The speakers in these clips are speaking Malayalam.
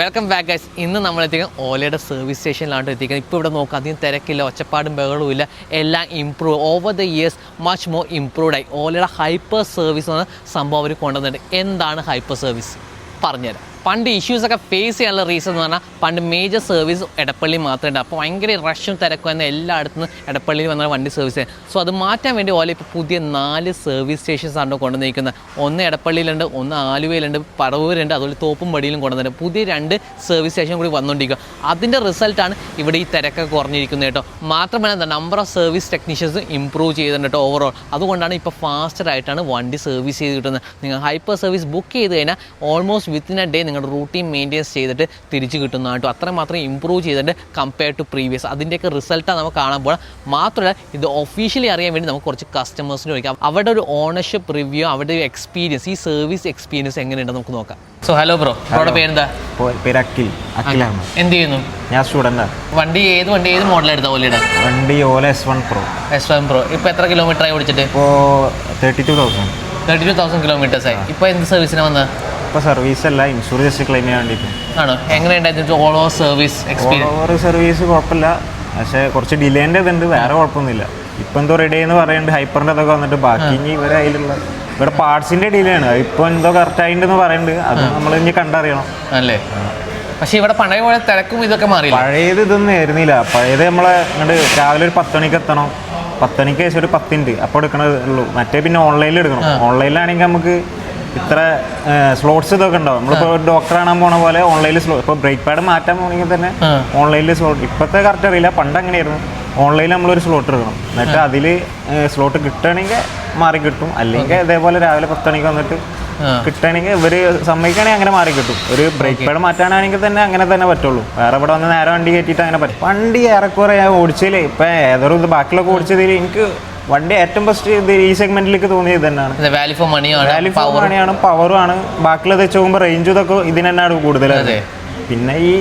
വെൽക്കം ബാക്ക് ഗൈസ് ഇന്ന് നമ്മൾ എത്തിക്കുന്നത് ഓലയുടെ സർവീസ് സ്റ്റേഷനിലാണ് എത്തിക്കുന്നത്. ഇപ്പോൾ ഇവിടെ നോക്കുക അധികം തിരക്കില്ല ഒച്ചപ്പാടും ബഹളവുമില്ല എല്ലാം improve over the years much more improved ആയി. ഓലയുടെ ഹൈപ്പർ സർവീസ് എന്ന സംഭവം അവർ കൊണ്ടുവന്നിട്ടുണ്ട്. എന്താണ് ഹൈപ്പർ സർവീസ് പറഞ്ഞുതരാം. പണ്ട് ഇഷ്യൂസ് ഒക്കെ ഫേസ് ചെയ്യാനുള്ള റീസൺ എന്ന് പറഞ്ഞാൽ പണ്ട് മേജർ സർവീസ് എടപ്പള്ളി മാത്രമേ ഉണ്ട്. അപ്പോൾ ഭയങ്കര റഷും തിരക്കും എന്ന എല്ലായിടത്തു നിന്ന് എടപ്പള്ളിയിൽ വന്ന വണ്ടി സർവീസ് ചെയ്യാൻ. സോ അത് മാറ്റാൻ വേണ്ടി ഓല ഇപ്പോൾ പുതിയ നാല് സർവീസ് സ്റ്റേഷൻസ് ആണ് കൊണ്ടുവന്നിരിക്കുന്നത് ഒന്ന് എടപ്പള്ളിയിലുണ്ട് ഒന്ന് ആലുവയിലുണ്ട് പറവൂരുണ്ട് അതുപോലെ തോപ്പുംപടിയിലും കൊണ്ടുവന്നിട്ടുണ്ട് പുതിയ രണ്ട് സർവീസ് സ്റ്റേഷൻ കൂടി വന്നുകൊണ്ടിരിക്കുക അതിന്റെ റിസൾട്ടാണ് ഇവിടെ ഈ തിരക്കൊക്കെ കുറഞ്ഞിരിക്കുന്നത് കേട്ടോ. മാത്രമല്ല എന്താ number of service technicians improve ചെയ്തിട്ടുണ്ട് കേട്ടോ ഓവറോൾ അതുകൊണ്ടാണ് ഇപ്പോൾ ഫാസ്റ്റർ ആയിട്ടാണ് വണ്ടി സർവീസ് ചെയ്ത് കിട്ടുന്നത്. നിങ്ങൾ ഹൈപ്പർ സർവീസ് ബുക്ക് ചെയ്ത് കഴിഞ്ഞാൽ ഓൾമോസ്റ്റ് വിത്തിൻ എ ഡേ നിങ്ങളുടെ റൂട്ടീൻ മെയിന്റെയിൻസ് ചെയ്തിട്ട് തിരിച്ച് കിട്ടുന്നതായിട്ടും കേട്ടോ അത്രമാത്രം ഇമ്പ്രൂവ് ചെയ്തിട്ട് കമ്പയർ ടു പ്രീവിയസ് അതിന്റെയൊക്കെ റിസൾട്ടാണ് നമുക്ക് കാണാൻ പോകാം മാത്രമല്ല ഇത് ഒഫീഷ്യലി അറിയാൻ വേണ്ടി നമുക്ക് കുറച്ച് കസ്റ്റമേഴ്സിന് ചോദിക്കാം അവരുടെ ഒരു ഓണർഷിപ്പ് റിവ്യൂ അവരുടെ ഒരു എക്സ്പീരിയൻസ് ഈ സർവീസ് എക്സ്പീരിയൻസ് എങ്ങനെയുണ്ട് നമുക്ക് നോക്കാം. സോ ഹലോ ബ്രോ ബ്രോയുടെ പേരെന്താ? പേര് അഖിൽ. അഖിൽ. എന്ത് ചെയ്യുന്നു? ഞാൻ സ്റ്റുഡന്റ് വണ്ടി ഏത് വണ്ടി ഏത് മോഡൽ എടുത്ത ഓലയുടെ വണ്ടി Ola S one pro S one pro ഇപ്പോൾ എത്ര കിലോമീറ്റർ ആയി ഓടിച്ചിട്ട്? ഇപ്പോൾ thirty two thousand thirty two thousand kilometres ആയി. ഇപ്പോൾ എന്ത് സർവീസിനാണ് വന്നത് ഇപ്പോൾ സർവീസ് അല്ല ഇൻഷുറൻസ് ജസ്റ്റ് ക്ലെയിം ചെയ്യാൻ വേണ്ടിയിട്ട്. ആണോ? എങ്ങനെയുണ്ടായിരുന്നു all over service experience over service കുഴപ്പമില്ല. പക്ഷേ കുറച്ച് ഡിലേന്റെ ഇതുണ്ട് വേറെ കുഴപ്പമൊന്നുമില്ല. ഇപ്പം എന്തോ റെഡി എന്ന് പറയുന്നുണ്ട് ഹൈപ്പറിന്റെ അതൊക്കെ വന്നിട്ട് ബാക്കി ഇനി ഇവരെ അതിലുള്ള ഇവിടെ പാർട്സിന്റെ ഡിലേ ആണ്. ഇപ്പോൾ എന്തോ കറക്റ്റ് ആയിട്ടുണ്ടെന്ന് പറയുന്നുണ്ട് അത് നമ്മൾ ഇനി കണ്ടറിയണം. അല്ലേ? പക്ഷേ ഇവിടെ പഴയ പോലെ തിരക്കും ഇതൊക്കെ മാറി പഴയത് ഇതൊന്നും ആയിരുന്നില്ല. പഴയത് നമ്മളെ ഇങ്ങോട്ട് രാവിലെ ഒരു പത്ത് മണിക്ക് എത്തണം. പത്ത് മണിക്ക് ശേഷം ഒരു പത്തിന്റെ അപ്പോൾ എടുക്കണത് ഉള്ളൂ. മറ്റേ പിന്നെ ഓൺലൈനിൽ എടുക്കണം. ഓൺലൈനിലാണെങ്കിൽ നമുക്ക് ഇത്ര സ്ലോട്ട്സ് ഇതൊക്കെ ഉണ്ടാവും. നമ്മളിപ്പോൾ ഡോക്ടർ കാണാൻ പോണ പോലെ ഓൺലൈനിൽ സ്ലോ ഇപ്പോൾ ബ്രേക്ക് പാഡ് മാറ്റാൻ പോകണമെങ്കിൽ തന്നെ. ഓൺലൈനിൽ സ്ലോട്ട് ഇപ്പോഴത്തെ കറക്റ്റ് അറിയില്ല. പണ്ട് അങ്ങനെയായിരുന്നു. ഓൺലൈനിൽ നമ്മളൊരു സ്ലോട്ട് എടുക്കണം. എന്നിട്ട് അതിൽ സ്ലോട്ട് കിട്ടുകയാണെങ്കിൽ മാറി കിട്ടും. അല്ലെങ്കിൽ ഇതേപോലെ രാവിലെ പത്ത് മണിക്ക് വന്നിട്ട് കിട്ടണമെങ്കിൽ ഇവർ ഇവർ സമ്മതിക്കുകയാണെങ്കിൽ അങ്ങനെ മാറി കിട്ടും. ഒരു ബ്രേക്ക് പാഡ് മാറ്റാനാണെങ്കിൽ തന്നെ അങ്ങനെ തന്നെ പറ്റുള്ളൂ. വേറെ ഇവിടെ വന്ന് നേരെ വണ്ടി കയറ്റിയിട്ട് അങ്ങനെ പറ്റും. വണ്ടി ഏറെക്കുറെ ഞാൻ ഓടിച്ചതിൽ ഇപ്പം ഏതൊരു ഇത് ബാക്കിലൊക്കെ ഓടിച്ചതിൽ എനിക്ക് വണ്ടി ഏറ്റവും ബെസ്റ്റ് ഇത് ഈ സെഗ്മെന്റിലേക്ക് തോന്നിയത് തന്നെയാണ് വാല്യൂ ഫോർ മണിയാണ് വാല്യൂ ഫോർ പവറും ആണ് ബാക്കിയുള്ളത് വെച്ച് നോക്കുമ്പോൾ റേഞ്ച് ഇതൊക്കെ ഇതിന് തന്നെയാണ് കൂടുതൽ. പിന്നെ ഈ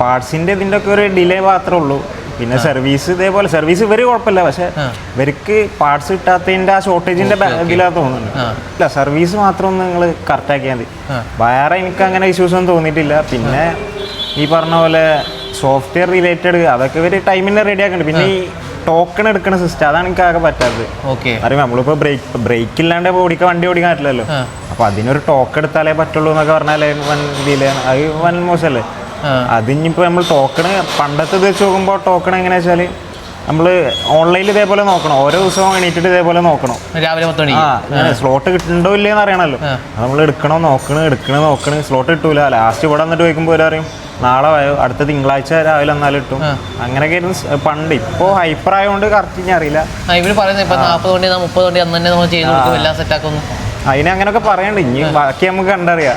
പാർട്സിന്റെ ഇതിന്റെ ഒക്കെ ഒരു ഡിലേ മാത്രമേ ഉള്ളൂ. പിന്നെ സർവീസ് ഇതേപോലെ സർവീസ് ഇവർ കുഴപ്പമില്ല. പക്ഷെ. ഇവർക്ക് പാർട്സ് കിട്ടാത്തതിന്റെ ആ ഷോർട്ടേജിന്റെ ഇതിലാ തോന്നുന്നുണ്ട്. ഇല്ല സർവീസ് മാത്രം ഒന്ന് നിങ്ങൾ കറക്റ്റ് ആക്കിയാൽ മതി. വേറെ എനിക്ക് അങ്ങനെ ഇഷ്യൂസ് ഒന്നും തോന്നിയിട്ടില്ല. പിന്നെ ഈ പറഞ്ഞ പോലെ സോഫ്റ്റ്വെയർ റിലേറ്റഡ് അതൊക്കെ ഇവർ ടൈമിന് റെഡി ആക്കുന്നുണ്ട് പിന്നെ ഈ ടോക്കൺ എടുക്കുന്ന സിസ്റ്റം അതാണ് എനിക്ക് ആകെ പറ്റാത്തത്. ഓക്കെ അറിയാം? നമ്മളിപ്പോൾ ബ്രേക്ക് ബ്രേക്ക് ഇല്ലാണ്ട് ഓടിക്ക ഓടിക്കാൻ വണ്ടി ഓടിക്കാൻ പറ്റില്ലല്ലോ. അപ്പൊ അതിനൊരു ടോക്ക് എടുത്താലേ പറ്റുള്ളൂ എന്നൊക്കെ പറഞ്ഞാലേ വൻ ഇതിൽ അത് വൻ മോശമല്ലേ? അതിനിപ്പോ അതിനിപ്പോൾ നമ്മൾ ടോക്കൺ പണ്ടത്തെ വെച്ച് നോക്കുമ്പോൾ ടോക്കൺ എങ്ങനെയാ വെച്ചാൽ നമ്മൾ ഓൺലൈനിൽ ഇതേപോലെ നോക്കണം. ഓരോ ദിവസവും എണീറ്റിട്ട് ഇതേപോലെ നോക്കണം. രാവിലെ പത്ത് ആ സ്ലോട്ട് കിട്ടുന്നുണ്ടോ ഇല്ലേന്ന് അറിയണമല്ലോ നമ്മൾ എടുക്കണോ നോക്കണോ എടുക്കണോ നോക്കണേ. സ്ലോട്ട് കിട്ടൂല. ലാസ്റ്റ് ഇവിടെ വന്നിട്ട് ചോദിക്കുമ്പോൾ അറിയും നാളെ വായോ അടുത്ത തിങ്കളാഴ്ച രാവിലെ എന്നാലും കിട്ടും. അങ്ങനെയൊക്കെ ആയിരുന്നു പണ്ട്. ഇപ്പോ ഹൈപ്പർ ആയതുകൊണ്ട് കറക്റ്റ് ഞാൻ അറിയില്ല. ഇവർ പറയുന്നത് ഇപ്പൊ കൊണ്ട് മുപ്പത് കൊണ്ട് അന്ന് തന്നെ നമ്മൾ ചെയ്ത് കൊടുക്കും എല്ലാം സെറ്റ് ആക്കുന്നു അതിനെ അങ്ങനെയൊക്കെ പറയണ്ട. ഇനി ബാക്കി നമുക്ക് കണ്ടറിയാം.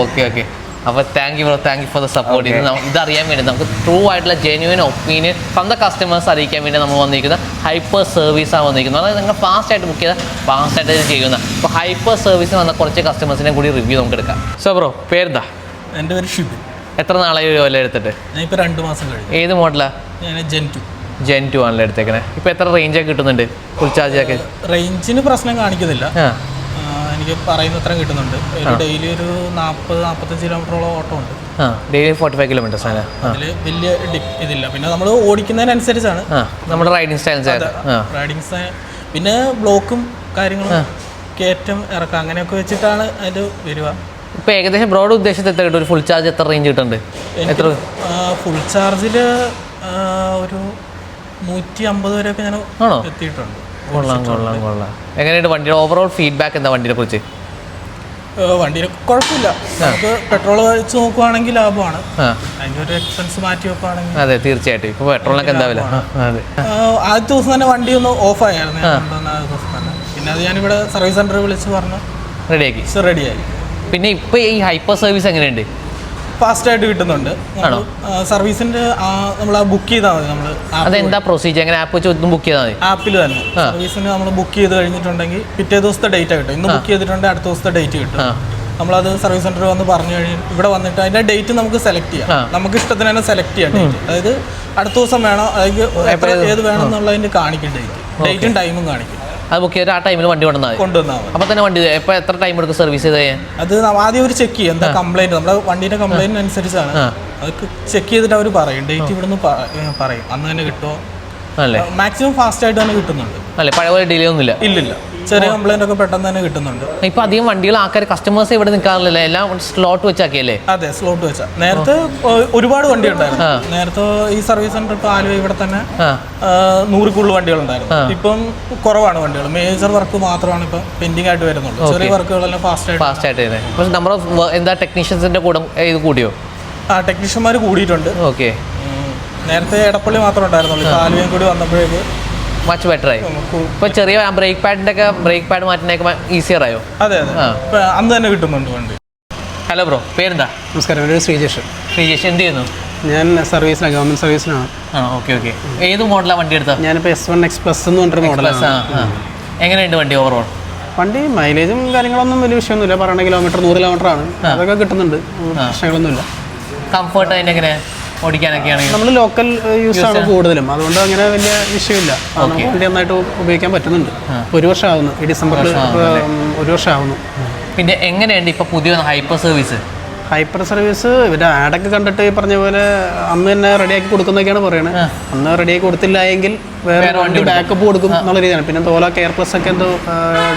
Okay okay. അപ്പോൾ thank you bro thank you for the support ഇത് അറിയാൻ വേണ്ടി നമുക്ക് ട്രൂ ആയിട്ടുള്ള genuine opinion from the customers അറിയിക്കാൻ വേണ്ടി നമ്മൾ വന്നിരിക്കുന്ന ഹൈപ്പർ സർവീസ് ആണ് വന്നിരിക്കുന്നത്. അതായത് നിങ്ങൾ ഫാസ്റ്റ് ആയിട്ട് ബുക്ക് ചെയ്താൽ ഫാസ്റ്റ് ആയിട്ട് ചെയ്യുന്ന. അപ്പോൾ ഹൈപ്പർ സർവീസ് വന്ന കുറച്ച് കസ്റ്റമേഴ്സിനെ കൂടി റിവ്യൂ നമുക്ക് എടുക്കാം. സോ ബ്രോ പേരെന്താ? എന്റെ പേര് ഷിബിൻ എത്ര നാളായി ഒരു വില എടുത്തിട്ട്? ഇപ്പോൾ രണ്ട് മാസം കഴിഞ്ഞു. ഏത് മോഡലാ? ജെൻ ടു ജെൻ ടു ആണല്ലോ എടുത്തേക്കണെ. ഇപ്പോൾ എത്ര റേഞ്ചൊക്കെ കിട്ടുന്നുണ്ട്? ഫുൾ ചാർജ് ഒക്കെ? റേഞ്ചിന് പ്രശ്നം കാണിക്കുന്നില്ല. എനിക്ക് പറയുന്ന അത്രയും കിട്ടുന്നുണ്ട്. ഡെയിലി ഒരു നാൽപ്പത് നാൽപ്പത്തഞ്ച് കിലോമീറ്ററോളം ഓട്ടം ഉണ്ട്. ഡെയിലി ഫോർട്ടി ഫൈവ് കിലോമീറ്റേഴ്സ് ആണ്. അതിൽ വലിയ ഡിപ് ഇതില്ല. പിന്നെ നമ്മൾ ഓടിക്കുന്നതിനനുസരിച്ചാണ്. നമ്മുടെ റൈഡിങ് സ്റ്റൈൽസ് റൈഡിങ് സ്റ്റൈൽ പിന്നെ ബ്ലോക്കും കാര്യങ്ങളും കയറ്റം ഇറക്കാം അങ്ങനെയൊക്കെ വെച്ചിട്ടാണ് അതിൽ വരിക. ഇപ്പൊ ഏകദേശം ബ്രോഡ് ഉദ്ദേശത്ത് എത്ര കിട്ടും ഒരു ഫുൾ ചാർജ് എത്ര റേഞ്ച് കിട്ടുന്നുണ്ട് എത്ര? ഫുൾ ചാർജിൽ ഒരു നൂറ്റി അമ്പത് വരെയൊക്കെ ഞാൻ ആണോ? എത്തിയിട്ടുണ്ട്. കൊള്ളാം കൊള്ളാം കൊള്ളാം. എങ്ങനെയുണ്ട് വണ്ടിയുടെ ഓവറോൾ ഫീഡ്ബാക്ക് എന്താ വണ്ടിയെ കുറിച്ച്? വണ്ടിയിൽ കുഴപ്പമില്ല. നമുക്ക് പെട്രോൾ വെച്ച് നോക്കുവാണെങ്കിൽ ലാഭമാണ്. ഒരു എക്സ്പെൻസ് മാറ്റി വെക്കുവാണെങ്കിൽ അതെ തീർച്ചയായിട്ടും. ഇപ്പൊ പെട്രോളിനൊക്കെ എന്താവില്ല ആദ്യത്തെ ദിവസം തന്നെ വണ്ടി ഒന്ന് ഓഫ് ആയിരുന്നു. ദിവസം തന്നെ. പിന്നെ അത് ഞാനിവിടെ സർവീസ് സെന്ററിൽ വിളിച്ച് പറഞ്ഞു. റെഡിയാക്കി റെഡിയായി പിന്നെ ഇപ്പൊ ഈ ഹൈപ്പർ സർവീസ് എങ്ങനെയുണ്ട്? ഫാസ്റ്റ് ആയിട്ട് കിട്ടുന്നുണ്ട് സർവീസിന്റെ നമ്മൾ ബുക്ക് ചെയ്താൽ മതി നമ്മൾ അതെന്താ പ്രൊസീജിയർ എങ്ങനെ ആപ്പ് വെച്ച് ഒന്നും ബുക്ക് ചെയ്താൽ മതി? ആപ്പിൽ തന്നെ. സർവീസിന് നമ്മൾ ബുക്ക് ചെയ്ത് കഴിഞ്ഞിട്ടുണ്ടെങ്കിൽ പിറ്റേ ദിവസത്തെ ഡേറ്റ് കിട്ടും ഇന്ന് ബുക്ക് ചെയ്തിട്ടുണ്ടെങ്കിൽ അടുത്ത ദിവസത്തെ ഡേറ്റ് കിട്ടും. നമ്മളത് സർവീസ് സെന്ററിൽ വന്ന് പറഞ്ഞു കഴിഞ്ഞ് ഇവിടെ വന്നിട്ട് അതിന്റെ ഡേറ്റ് നമുക്ക് സെലക്ട് ചെയ്യാം. നമുക്ക് ഇഷ്ടത്തിന് തന്നെ സെലക്ട് ചെയ്യാം ഡേറ്റ് അതായത് അടുത്ത ദിവസം വേണോ അതായത് ഏത് വേണം എന്നുള്ളതിന്റെ കാണിക്കും ഡേറ്റ് ഡേറ്റും ടൈമും കാണിക്കും. അത് ബുക്ക് ചെയ്തിട്ട് ആ ടൈമിൽ വണ്ടി കൊണ്ടുവന്നാൽ കൊണ്ടുവന്നാൽ മതി. അപ്പോൾ തന്നെ വണ്ടി എപ്പോൾ എത്ര ടൈം എടുക്കും സർവീസ് ചെയ്ത് അത് ആദ്യം ഒരു ചെക്ക് ചെയ്യും. എന്താ കംപ്ലൈന്റ് നമ്മുടെ വണ്ടിയുടെ കംപ്ലൈന്റ് അനുസരിച്ചാണ്. അത് ചെക്ക് ചെയ്തിട്ട് അവർ പറയും. ഡേറ്റ് ഇവിടുന്ന് നിന്ന് പറയും. അന്ന് തന്നെ കിട്ടുമോ അല്ലേ? മാക്സിമം ഫാസ്റ്റ് ആയിട്ട് തന്നെ കിട്ടുന്നുണ്ട്. അല്ലേ? പഴയ പോലെ ഡിലേ ഒന്നുമില്ല. ഇല്ലില്ല. ചെറിയ കംപ്ലൈന്റ് ഒക്കെ പെട്ടെന്ന് തന്നെ കിട്ടുന്നുണ്ട്. ഇപ്പൊ അധികം വണ്ടികൾ ആൾക്കാർ കസ്റ്റമേഴ്സ് ഇവിടെ നിൽക്കാറില്ലല്ലോ. എല്ലാം സ്ലോട്ട് വെച്ചാക്കിയല്ലേ? അതെ സ്ലോട്ട് വെച്ചാ. നേരത്തെ ഒരുപാട് വണ്ടി ഉണ്ടായിരുന്നു. നേരത്തെ ഈ സർവീസ് സെന്റർ ഇപ്പൊ ആലുവ ഇവിടെ തന്നെ ആ, നൂറിൽ ഉണ്ടായിരുന്നു വണ്ടികളുണ്ടായിരുന്നു. ഇപ്പം കുറവാണ് വണ്ടികൾ. മേജർ വർക്ക് മാത്രമാണ് ഇപ്പൊ പെൻഡിങ് ആയിട്ട് വരുന്നുള്ളൂ. ചെറിയ വർക്കുകളെല്ലാം ഫാസ്റ്റ് ആയിട്ട് ഫാസ്റ്റ് ആയിട്ട് പക്ഷെ നമ്മുടെ എന്താ ടെക്നീഷ്യൻസിന്റെ കൂടെ ഇത് കൂടിയോ? ആ ടെക്നീഷ്യന്മാർ കൂടിയിട്ടുണ്ട്. ഓക്കെ. നേരത്തെ എടപ്പള്ളി മാത്രമേ ഉണ്ടായിരുന്നുള്ളൂ. ആലുവയും കൂടി വന്നപ്പോഴേക്ക് മച്ച് ബെറ്റർ ആയി. ഇപ്പൊ ചെറിയ ബ്രേക്ക് പാഡിന്റെ ഒക്കെ ബ്രേക്ക് പാഡ് മാറ്റാനൊക്കെ ഈസിയർ ആയോ? അതെ അന്ന് തന്നെ കിട്ടുന്നുണ്ട് വണ്ടി. ഹലോ ബ്രോ പേരെന്താ? നമസ്കാരം എന്റെ പേര് ശ്രീജേഷ്. ശ്രീജേഷ് എന്ത് ചെയ്യുന്നു? ഞാൻ സർവീസിലാണ് ഗവൺമെന്റ് സർവീസിനാണ് ആ ഓക്കെ ഓക്കെ ഏത് മോഡലാണ് വണ്ടി എടുത്തത്? ഞാനിപ്പോൾ എസ് വൺ എക്സ്പ്രസ് എന്ന് പറഞ്ഞൊരു മോഡലാണ് എങ്ങനെയുണ്ട് വണ്ടി ഓവറോൾ വണ്ടി മൈലേജും കാര്യങ്ങളൊന്നും വലിയ വിഷയമൊന്നുമില്ല. പറയണ കിലോമീറ്റർ നൂറ് കിലോമീറ്റർ ആണ്. അതൊക്കെ കിട്ടുന്നുണ്ട്. പ്രശ്നങ്ങളൊന്നുമില്ല. കംഫർട്ട് അതിന്റെ എങ്ങനെ ഓടിക്കാനൊക്കെ ആണെങ്കിൽ നമ്മൾ ലോക്കൽ യൂസ് ആണ് കൂടുതലും. അതുകൊണ്ട് അങ്ങനെ വലിയ വിഷയമില്ല വണ്ടി നന്നായിട്ട് ഉപയോഗിക്കാൻ പറ്റുന്നുണ്ട്. ഒരു വർഷം ആവുന്നു ഈ ഡിസംബറിൽ ഒരു വർഷം ആവുന്നു പിന്നെ എങ്ങനെയുണ്ട് ഇപ്പൊ പുതിയ ഹൈപ്പർ സർവീസ് ഹൈപ്പർ സർവീസ് ഇവരുടെ ആഡൊക്കെ കണ്ടിട്ട് ഈ പറഞ്ഞ പോലെ അന്ന് തന്നെ റെഡിയാക്കി കൊടുക്കുന്നൊക്കെയാണ് പറയുന്നത് അന്ന് റെഡിയാക്കി കൊടുത്തില്ല എങ്കിൽ വേറെ വണ്ടി ബാക്കപ്പ് കൊടുക്കും. എന്നുള്ള രീതിയാണ്. പിന്നെ തോല കെയർ പ്ലസ് ഒക്കെ എന്തോ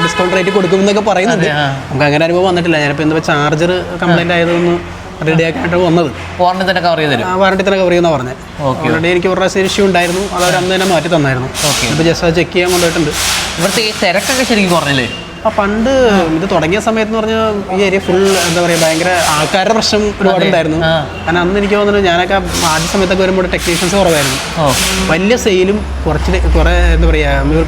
ഡിസ്കൗണ്ട് റേറ്റ് കൊടുക്കും എന്നൊക്കെ പറയുന്നുണ്ട്. നമുക്ക് അങ്ങനെ അനുഭവം വന്നിട്ടില്ല. ഞാനിപ്പോൾ എന്താ ചാർജർ കംപ്ലൈന്റ് ആയതൊന്ന് റെഡിയാക്കിയിട്ട് വന്നത്. വാറണ്ടി തന്നെ കവർ ചെയ്ത് തരും വാറണ്ടി തന്നെ കവർ ചെയ്യുന്ന പറഞ്ഞത് ഓക്കെ ഓൾറെഡി എനിക്ക് ഒരു പ്രാവശ്യം ഇഷ്യൂ ഉണ്ടായിരുന്നു. അത് അവർ അന്ന് തന്നെ മാറ്റി തന്നായിരുന്നു. ഓക്കെ ഇപ്പോൾ ജസ്റ്റ് അത് ചെക്ക് ചെയ്യാൻ കൊണ്ടുപോയിട്ടുണ്ട്. ഇവിടുത്തെ ഈ തിരക്കൊക്കെ ശരിക്കും കുറഞ്ഞില്ലേ? ആ പണ്ട് ഇത് തുടങ്ങിയ സമയത്ത് എന്ന് പറഞ്ഞാൽ ഈ ഏരിയ ഫുൾ എന്താ പറയുക ഭയങ്കര ആൾക്കാരുടെ പ്രശ്നം ഒരുപാട് ഉണ്ടായിരുന്നു. കാരണം അന്ന് എനിക്ക് തോന്നുന്നു ഞാനൊക്കെ ആദ്യ സമയത്തൊക്കെ വരുമ്പോൾ ടെക്നീഷ്യൻസ് കുറവായിരുന്നു. വലിയ സെയിലും കുറച്ച് കുറെ എന്താ പറയുക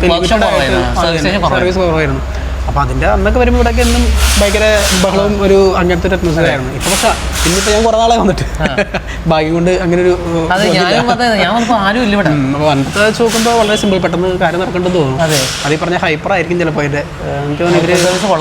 സർവീസ് കുറവായിരുന്നു. അപ്പോൾ അതിന്റെ അന്നൊക്കെ വരുമ്പോൾ ഇവിടെയൊക്കെ എന്നും ഭയങ്കര ബഹളവും ഒരു അങ്ങനത്തെ ഒരു അറ്റ്മോസ്ഫിയർ ആയിരുന്നു. ഇപ്പോൾ പക്ഷേ ഇന്നിപ്പോൾ ഞാൻ കുറേ നാളെ വന്നിട്ട്. ഭാഗ്യം കൊണ്ട് അങ്ങനെ ഒരു അതെ ഞാനും പറഞ്ഞത് ഞാൻ വന്നപ്പോ ആരും ഇല്ല ഇവിടെ. അപ്പോൾ അന്നത്തെ വെച്ച് നോക്കുമ്പോൾ വളരെ സിമ്പിൾ പെട്ടെന്ന് കാര്യം നടക്കേണ്ടത് തോന്നുന്നു. അതെ. അത് ഈ പറഞ്ഞ ഹൈപ്പർ ആയിരിക്കും ചിലപ്പോൾ അതിന്റെ എനിക്ക് തോന്നുന്നു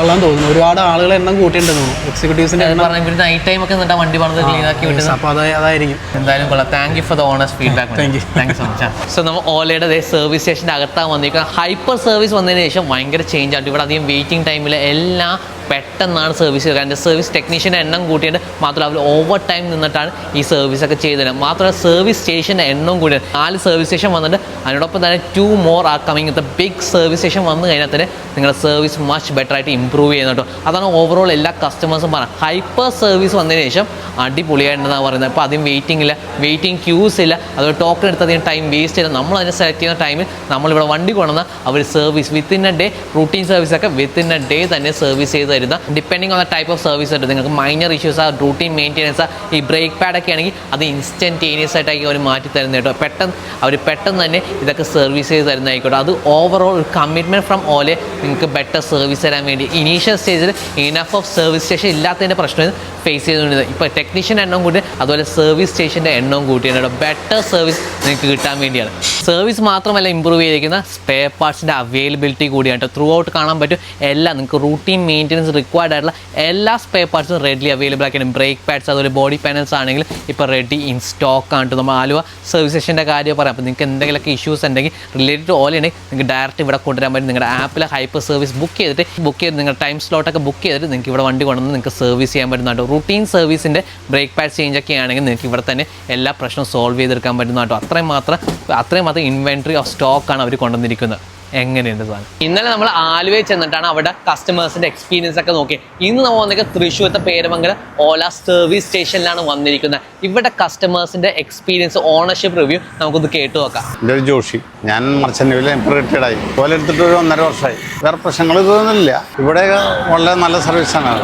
ആളാന്ന് തോന്നുന്നു ഒരുപാട് ആളുകളെ എണ്ണം കൂട്ടിയിട്ടുണ്ടെന്ന് തോന്നുന്നു. ഇവർ നൈറ്റ് ടൈം ഒക്കെ നിന്നിട്ട് വണ്ടി പണിത് ക്ലീൻ ആക്കി അപ്പോൾ അത് അതായിരിക്കും. എന്തായാലും കൊള്ളാം. Thank you for the honest feedback Thank you. Thank you so much so നമ്മൾ ഓലയുടെ സർവീസ് സ്റ്റേഷന്റെ അകത്താണ് വന്നിരിക്കുന്നത് ഹൈപ്പർ സർവീസ് വന്നതിന് ശേഷം ഭയങ്കര ചേഞ്ച് ആണ് ഇവിടെ അധികം വെയിറ്റിംഗ് ടൈമിൽ എല്ലാം പെട്ടെന്നാണ് സർവീസ് എന്റെ സർവീസ് ടെക്നീഷ്യന്റെ എണ്ണം കൂട്ടിയിട്ട് മാത്രമല്ല അവർ ഓവർ ടൈം നിന്നിട്ടാണ് ഈ സർവീസൊക്കെ ചെയ്തത്. മാത്രമല്ല സർവീസ് സ്റ്റേഷന്റെ എണ്ണം കൂടി. നാല് സർവീസ് സ്റ്റേഷൻ വന്നിട്ട് അതിനോടൊപ്പം തന്നെ two more are coming the big service station വന്നു കഴിഞ്ഞാൽ തന്നെ നിങ്ങളുടെ സർവീസ് മച്ച് ബെറ്റർ ആയിട്ട് ഇമ്പ്രൂവ് ചെയ്യുന്നത് കേട്ടോ. അതാണ് ഓവറോൾ എല്ലാ കസ്റ്റമേഴ്സും പറയുന്നത് ഹൈപ്പർ സർവീസ് വന്നതിന് ശേഷം അടിപൊളിയായിട്ടുണ്ടെന്നാണ് പറയുന്നത്? അപ്പോൾ അധികം വെയിറ്റിംഗ് ഇല്ല. വെയിറ്റിംഗ് ക്യൂസ് ഇല്ല. അതുപോലെ ടോക്കൺ എടുത്ത് അധികം ടൈം വേസ്റ്റ് ചെയ്ത് നമ്മൾ അതിനെ സെലക്ട് ചെയ്യുന്ന ടൈമിൽ നമ്മളിവിടെ വണ്ടി കൊണ്ടുവന്ന അവർ service within a day routine സർവീസൊക്കെ within a day തന്നെ സർവീസ് ചെയ്ത് തരുന്ന depending on the type of service ഉണ്ട്. നിങ്ങൾക്ക് മൈനർ ഇഷ്യൂസ് ആ റൂട്ടീൻ മെയിന്റെനൻസ് ഈ ബ്രേക്ക് പാഡ് ഒക്കെ ആണെങ്കിൽ അത് ഇൻസ്റ്റന്റേനിയസ് ആയിട്ടായിരിക്കും അവർ മാറ്റി തരുന്നത് കേട്ടോ. പെട്ടെന്ന് അവർ പെട്ടെന്ന് തന്നെ ഇതൊക്കെ സർവീസ് ചെയ്ത് തരുന്നതായിക്കോട്ടെ. അത് ഓവറോൾ ഒരു കമ്മിറ്റ്മെന്റ് ഫ്രം ഓലെ നിങ്ങൾക്ക് ബെറ്റർ സർവീസ് തരാൻ വേണ്ടി. ഇനീഷ്യൽ സ്റ്റേജിൽ ഇനഫ് ഓഫ് സർവീസ് സ്റ്റേഷൻ ഇല്ലാത്തതിന്റെ പ്രശ്നം ഫേസ് ചെയ്തുകൊണ്ടിരുന്നത്. ഇപ്പോൾ ടെക്നീഷ്യൻ എണ്ണം കൂടി അതുപോലെ സർവീസ് സ്റ്റേഷന്റെ എണ്ണവും കൂട്ടിയാണ് ബെറ്റർ സർവീസ് നിങ്ങൾക്ക് കിട്ടാൻ വേണ്ടിയാണ്. സർവീസ് മാത്രമല്ല ഇമ്പ്രൂവ് ചെയ്തിരിക്കുന്ന സ്പെയർ പാർട്സിന്റെ അവൈലബിലിറ്റി കൂടിയാണ് ത്രൂ ഔട്ട് കാണാൻ പറ്റും. എല്ലാം നിങ്ങൾക്ക് റൂട്ടീൻ മെയിന്റനൻസ് റിക്വയർഡ് ആയിട്ടുള്ള എല്ലാ സ്പെയർ പാർട്സും റെഡി അവൈലബിൾ ആക്കിയാണ് ബ്രേക്ക് പാഡ്സ് അതുപോലെ ബോഡി പാനൽസ് ആണെങ്കിൽ ഇപ്പോൾ റെഡി ഇൻ സ്റ്റോക്ക് ആണ്. നമ്മൾ ആലുവ സർവീസ് കാര്യം പറയാം. അപ്പോൾ നിങ്ങൾക്ക് എന്തെങ്കിലുമൊക്കെ ഇഷ്യൂസ് ഉണ്ടെങ്കിൽ റിലേറ്റഡ് ഓൾ ഉണ്ടെങ്കിൽ നിങ്ങൾക്ക് ഡയറക്റ്റ് ഇവിടെ കൊണ്ടുവരാൻ പറ്റും. നിങ്ങളുടെ ആപ്പിലെ ഹൈപ്പർ സർവീസ് ബുക്ക് ചെയ്തിട്ട് ബുക്ക് ചെയ്ത് നിങ്ങളുടെ ടൈം സ്ലോട്ടൊക്കെ ബുക്ക് ചെയ്തിട്ട് നിങ്ങൾക്ക് ഇവിടെ വണ്ടി കൊണ്ടുവന്ന് നിങ്ങൾക്ക് സർവീസ് ചെയ്യാൻ പറ്റുന്നുണ്ട് റൂട്ടീൻ സർവീസിന്റെ ബ്രേക്ക് പാഡ് ചേഞ്ച് ഒക്കെ ആണെങ്കിൽ നിങ്ങൾക്ക് ഇവിടെ തന്നെ എല്ലാ പ്രശ്നവും സോൾവ് ചെയ്തെടുക്കാൻ പറ്റുന്ന കേട്ടോ. അത്രയും മാത്രം അത്രയും മാത്രം ഇൻവെൻട്രി ഓഫ് സ്റ്റോക്കാണ് അവർ കൊണ്ടുവന്നിരിക്കുന്നത്. എങ്ങനെയുണ്ട് സാധനം? ഇന്നലെ നമ്മൾ ആലുവയിൽ ചെന്നിട്ടാണ് അവിടെ കസ്റ്റമേഴ്സിന്റെ എക്സ്പീരിയൻസ് ഒക്കെ നോക്കി ഇന്ന് നമ്മൾ വന്നിട്ട് തൃശ്ശൂരത്തെ പേരമംഗലം ഓല സർവീസ് സ്റ്റേഷനിലാണ് വന്നിരിക്കുന്നത്. ഇവിടെ കസ്റ്റമേഴ്സിന്റെ എക്സ്പീരിയൻസ് ഓണർഷിപ്പ് റിവ്യൂ നമുക്കൊന്ന് കേട്ടു നോക്കാം. എന്റെ ഒരു ജോഷി. ഞാൻ മർച്ചന്റ് റിട്ടയർഡ് ആയി. പോലെ എടുത്തിട്ട് ഒരു ഒന്നര വർഷമായി. വേറെ പ്രശ്നങ്ങൾ ഇതൊന്നുമില്ല. ഇവിടെ വളരെ നല്ല സർവീസാണ്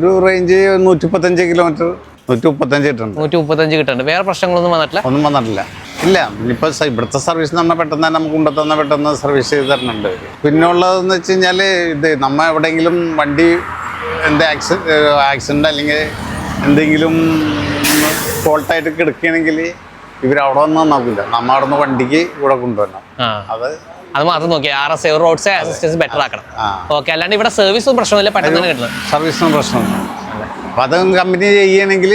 ഒരു റേഞ്ച് നൂറ്റിപ്പത്തഞ്ച് കിലോമീറ്റർ നൂറ്റി മുപ്പത്തഞ്ച് കിട്ടുന്നുണ്ട് നൂറ്റി മുപ്പത്തഞ്ച് കിട്ടുന്നുണ്ട്. വേറെ പ്രശ്നങ്ങളൊന്നും വന്നിട്ടില്ല? ഒന്നും വന്നിട്ടില്ല. ഇല്ല ഇനിയിപ്പോൾ ഇവിടുത്തെ സർവീസ് എന്ന് പറഞ്ഞാൽ പെട്ടെന്ന് തന്നെ നമുക്ക് കൊണ്ടുതന്ന പെട്ടെന്ന് സർവീസ് ചെയ്ത് തരുന്നുണ്ട് പിന്നെ ഉള്ളതെന്ന് വെച്ച് കഴിഞ്ഞാൽ ഇത് നമ്മ എവിടെയെങ്കിലും വണ്ടി എന്ത് ആക്സിഡന്റ് ആക്സിഡന്റ് അല്ലെങ്കിൽ എന്തെങ്കിലും ഫോൾട്ടായിട്ട് കിടക്കുകയാണെങ്കിൽ ഇവർ അവിടെ വന്ന് നോക്കില്ല നമ്മ അവിടെ നിന്ന് വണ്ടിക്ക് ഇവിടെ കൊണ്ടുവരണം. അത് അത് മാത്രം നോക്കി R S road assistance better ആക്കണം. ഓക്കെ അല്ലാണ്ട് ഇവിടെ സർവീസും പ്രശ്നമില്ല പെട്ടെന്ന് കിട്ടുന്നത്. സർവീസിന് പ്രശ്നമില്ല അപ്പം അത് കമ്പനി ചെയ്യണമെങ്കിൽ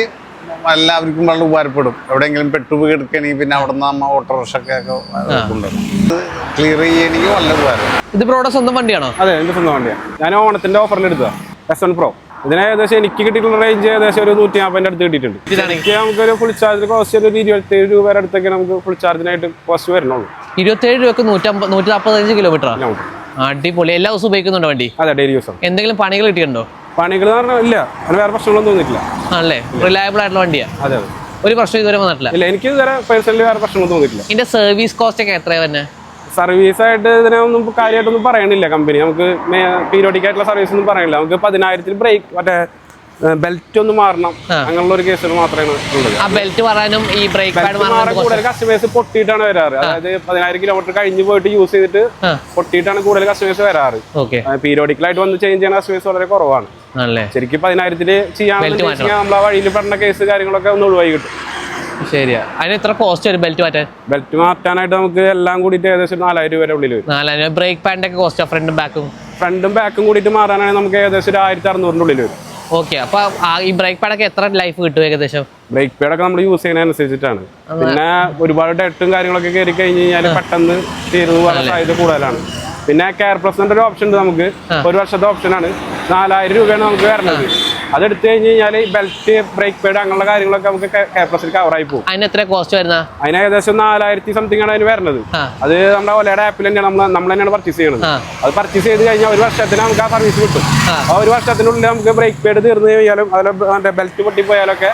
എല്ലാവർക്കും വളരെ ഉപകാരപ്പെടും. എവിടെയെങ്കിലും പെട്ടുപോയി കിടക്കുകയാണെങ്കിൽ പിന്നെ അവിടെ നിന്ന് ഓട്ടോ ഓട്ടോറിക്ഷ ഒക്കെ കൊണ്ടുവരും. ഇത് ക്ലിയർ ചെയ്യണമെങ്കിൽ വളരെ ഉപകാരം. ഇത് ബ്രോയുടെ സ്വന്തം വണ്ടിയാണോ? അതെ എന്റെ സ്വന്തം വണ്ടിയാണ് ഞാൻ ഓണത്തിന്റെ ഓഫറിൽ എടുത്തതാണ് എസ് വൺ പ്രോ ഇതിന് ഏകദേശം എനിക്ക് കിട്ടിയിട്ടുള്ള റേഞ്ച് ഏകദേശം ഒരു നൂറ്റി നാൽപ്പതിന്റെ അടുത്ത് കിട്ടിയിട്ടുണ്ട്. എനിക്ക് നമുക്കൊരു ഫുൾ ചാർജ് കോസ്റ്റ് ഒരു ഇരുപത്തേഴ് രൂപയുടെ അടുത്തൊക്കെ നമുക്ക് ഫുൾ ചാർജിനായിട്ട് കോസ്റ്റ് വരണുള്ളൂ ഇരുപത്തേഴ് രൂപക്ക് നൂറ്റമ്പത് നൂറ്റി നാൽപ്പത്തഞ്ച് നമുക്ക് അടിപൊളി. എല്ലാ ദിവസവും ഉപയോഗിക്കുന്നുണ്ടോ വണ്ടി? അതെ ഡെയിലി യൂസ് എന്തെങ്കിലും പണികൾ കിട്ടിയിട്ടുണ്ടോ? പണികൾ ഇല്ല. അതിന് വേറെ പ്രശ്നങ്ങളൊന്നും തോന്നിയിട്ടില്ല. ആണല്ലേ? റിലയബിൾ ആയിട്ടുള്ള വണ്ടിയാ? അതെ അതെ. ഒരു പ്രശ്നം ഇതുവരെ വന്നിട്ടില്ല? ഇല്ല എനിക്ക് ഇതുവരെ പേഴ്സണലി വേറെ പ്രശ്നങ്ങളൊന്നും തോന്നിയിട്ടില്ല. ഇതിന്റെ സർവീസ് കോസ്റ്റ് ഒക്കെ എത്രയാ തന്നെ സർവീസ് ആയിട്ട് ഇതിനൊന്നും കാര്യമായിട്ടൊന്നും പറയണില്ല കമ്പനി നമുക്ക് പീരിയോഡിക് ആയിട്ടുള്ള സർവീസ് ഒന്നും പറയണില്ല. നമുക്ക് പതിനായിരത്തിൽ ബ്രേക്ക് മറ്റേ ബെൽറ്റ് ഒന്ന് മാറണം. അങ്ങനെയുള്ള ഒരു കേസുകൾ മാത്രമേ ബെൽറ്റ് മാറാനും ഈ ബ്രേക്ക് പാഡ് കൂടുതൽ കസ്റ്റമേഴ്സ് പൊട്ടിയിട്ടാണ് വരാറ്. അതായത് പതിനായിരം കിലോമീറ്റർ കഴിഞ്ഞ് പോയിട്ട് യൂസ് ചെയ്തിട്ട്. പൊട്ടിയിട്ടാണ് കൂടുതൽ കസ്റ്റമേഴ്സ് വരാറ്. പീരിയോഡിക്കലായിട്ട് വന്ന് ചേഞ്ച് ചെയ്യുന്ന കസ്റ്റമേഴ്സ് വളരെ കുറവാണ്. ശരിക്കും പതിനായിരത്തിൽ ചെയ്യാണെന്ന്. നമ്മൾ ആ വഴിയിൽ പറഞ്ഞ കേസ് കാര്യങ്ങളൊക്കെ ഒന്ന് ഒഴിവായി കിട്ടും. ശരിയാ. അതിന് എത്ര കോസ്റ്റ് വരും ബെൽറ്റ് മാറ്റാൻ? ബെൽറ്റ് മാറ്റാനായിട്ട് നമുക്ക് എല്ലാം കൂടിയിട്ട് ഏകദേശം നാലായിരം രൂപ ഉള്ളിൽ വരും. നാലായിരം ബ്രേക്ക് പാഡിന്റെ ഒക്കെ കോസ്റ്റ് ഫ്രണ്ടും ബാക്കും ഫ്രണ്ടും ബാക്കും കൂടിയിട്ട് മാറാനാണെങ്കിൽ നമുക്ക് ഏകദേശം ഒരു ആയിരത്തി അറുന്നൂറിന്റെ ഉള്ളിൽ വരും. ഓക്കെ അപ്പൊ ഈ ബ്രേക്ക് പാഡൊക്കെ എത്ര ലൈഫ് കിട്ടും ഏകദേശം? ബ്രേക്ക് പാഡൊക്കെ നമ്മൾ യൂസ് ചെയ്യുന്നതനുസരിച്ചിട്ടാണ് പിന്നെ ഒരുപാട് ഡെട്ടും കാര്യങ്ങളൊക്കെ കയറി കഴിഞ്ഞ് കഴിഞ്ഞാൽ പെട്ടെന്ന് പോകാൻ സാധ്യത കൂടുതലാണ്. പിന്നെ കെയർ പ്ലസ് ഒരു ഓപ്ഷൻ ഉണ്ട് നമുക്ക്. ഒരു വർഷത്തെ ഓപ്ഷനാണ് നാലായിരം രൂപയാണ് നമുക്ക് വരണത്. അതെടുത്തു കഴിഞ്ഞ് കഴിഞ്ഞാൽ ബെൽറ്റ് ബ്രേക്ക് പേഡ് അങ്ങനെയുള്ള കാര്യങ്ങളൊക്കെ നമുക്ക് കെയർ കവർ ആയി പോകും. അതിന് എത്ര കോസ്റ്റ് വരുന്ന? അതിന് ഏകദേശം നാലായിരത്തി സംതിങ് ആണ് അതിന് വരുന്നത് അത് നമ്മുടെ ഒലയുടെ ആപ്പിൽ തന്നെയാണ് നമ്മൾ നമ്മൾ തന്നെയാണ് പർച്ചേസ് ചെയ്യുന്നത് അത് പർച്ചേസ് ചെയ്ത് കഴിഞ്ഞാൽ ഒരു വർഷത്തിന് നമുക്ക് ആ സർവീസ് കിട്ടും. ആ. ഒരു വർഷത്തിനുള്ളിൽ നമുക്ക് ബ്രേക്ക് പേഡ് തീർന്നു കഴിഞ്ഞാലും അതുപോലെ മറ്റേ ബെൽറ്റ് പൊട്ടിപ്പോയാലൊക്കെ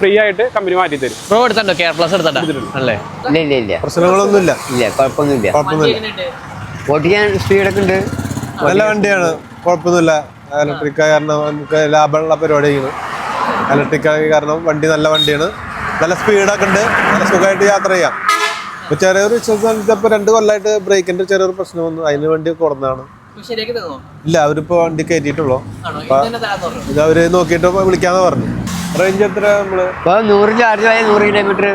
ഫ്രീ ആയിട്ട് കമ്പനി മാറ്റി തരും. പ്രോ എടുത്തോ കെയർ പ്ലസ് എടുത്തോ അല്ലേ? ഇല്ല ഇല്ല ഇല്ല. പ്രശ്നങ്ങളൊന്നുമില്ല. ഇല്ല കുഴപ്പമൊന്നുമില്ല. കുഴപ്പമൊന്നുമില്ല. ഓടിക്കാൻ സ്പീഡൊക്കെ ഉണ്ട്. നല്ല വണ്ടിയാണ്. കുഴപ്പമൊന്നുമില്ല. ഇലക്ട്രിക് കാരണം നമുക്ക് ലാഭമുള്ള പരിപാടിയാണ്. ഇലക്ട്രിക് കാരണം വണ്ടി നല്ല വണ്ടിയാണ്. നല്ല സ്പീഡൊക്കെ ഉണ്ട്. നല്ല സുഖമായിട്ട് യാത്ര ചെയ്യാം. ഇപ്പൊ ചെറിയൊരു ഇപ്പൊ രണ്ട് കൊല്ലമായിട്ട് ബ്രേക്കിന്റെ ചെറിയൊരു പ്രശ്നം വന്നു. അതിന് വേണ്ടി കൊടുന്നതാണ്. ഇല്ല അവരിപ്പോ വണ്ടി കയറ്റിട്ടുള്ളൂ ഇത് അവർ നോക്കിയിട്ട് വിളിക്കാന്ന് പറഞ്ഞു. റേഞ്ച് എത്ര നമ്മൾ? നൂറ് ചാർജ് ആയ നൂറ് കിലോമീറ്റർ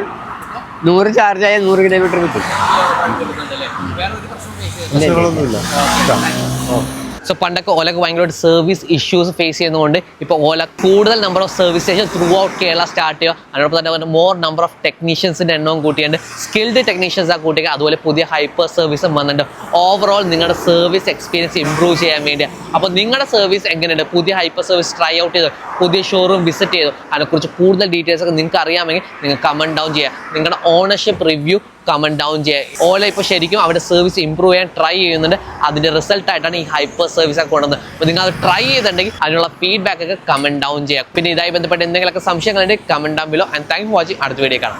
നൂറ് ചാർജ് ആയ നൂറ് കിലോമീറ്റർ കിട്ടും. പ്രശ്നങ്ങളൊന്നുമില്ല. സോ പണ്ടൊക്കെ ഓലക്ക് ഭയങ്കരമായിട്ട് സർവീസ് ഇഷ്യൂസ് ഫേസ് ചെയ്യുന്നതുകൊണ്ട് ഇപ്പോൾ ഓല കൂടുതൽ number of service station throughout Kerala start ചെയ്യുക. അതിനോടൊപ്പം തന്നെ മോർ നമ്പർ ഓഫ് ടെക്നീഷ്യൻസിന്റെ എണ്ണവും കൂട്ടിയുണ്ട് സ്കിൽഡ് ടെക്നീഷ്യൻസ് ആ കൂട്ടിയ അതുപോലെ പുതിയ ഹൈപ്പർ സർവീസും വന്നിട്ടുണ്ട്. ഓവറോൾ നിങ്ങളുടെ സർവീസ് എക്സ്പീരിയൻസ് ഇംപ്രൂവ് ചെയ്യാൻ വേണ്ടി അപ്പോൾ നിങ്ങളുടെ സർവീസ് എങ്ങനെയുണ്ട്? പുതിയ ഹൈപ്പർ സർവീസ് ട്രൈ ഔട്ട് ചെയ്തു? പുതിയ ഷോറൂം വിസിറ്റ് ചെയ്തു? അതിനെക്കുറിച്ച് കൂടുതൽ ഡീറ്റെയിൽസ് ഒക്കെ നിങ്ങൾക്ക് അറിയാമെങ്കിൽ നിങ്ങൾ കമന്റ് ഡൗൺ ചെയ്യുക. നിങ്ങളുടെ ഓണർഷിപ്പ് റിവ്യൂ കമന്റ് ഡൗൺ ചെയ്യുക ഓല ഇപ്പോൾ ശരിക്കും അവരുടെ സർവീസ് ഇമ്പ്രൂവ് ചെയ്യാൻ ട്രൈ ചെയ്യുന്നുണ്ട്. അതിന്റെ റിസൾട്ടായിട്ടാണ് ഈ ഹൈപ്പർ സർവീസ് ഒക്കെ കൊണ്ടുവന്നത്. അപ്പോൾ നിങ്ങൾ അത് ട്രൈ ചെയ്തിട്ടുണ്ടെങ്കിൽ അതിനുള്ള ഫീഡ്ബാക്ക് ഒക്കെ കമന്റ് ഡൗൺ ചെയ്യുക പിന്നെ ഇതായി ബന്ധപ്പെട്ട് എന്തെങ്കിലുമൊക്കെ സംശയങ്ങളുണ്ടെങ്കിൽ comment down below and thank for watching അടുത്ത വീഡിയോ കാണാം.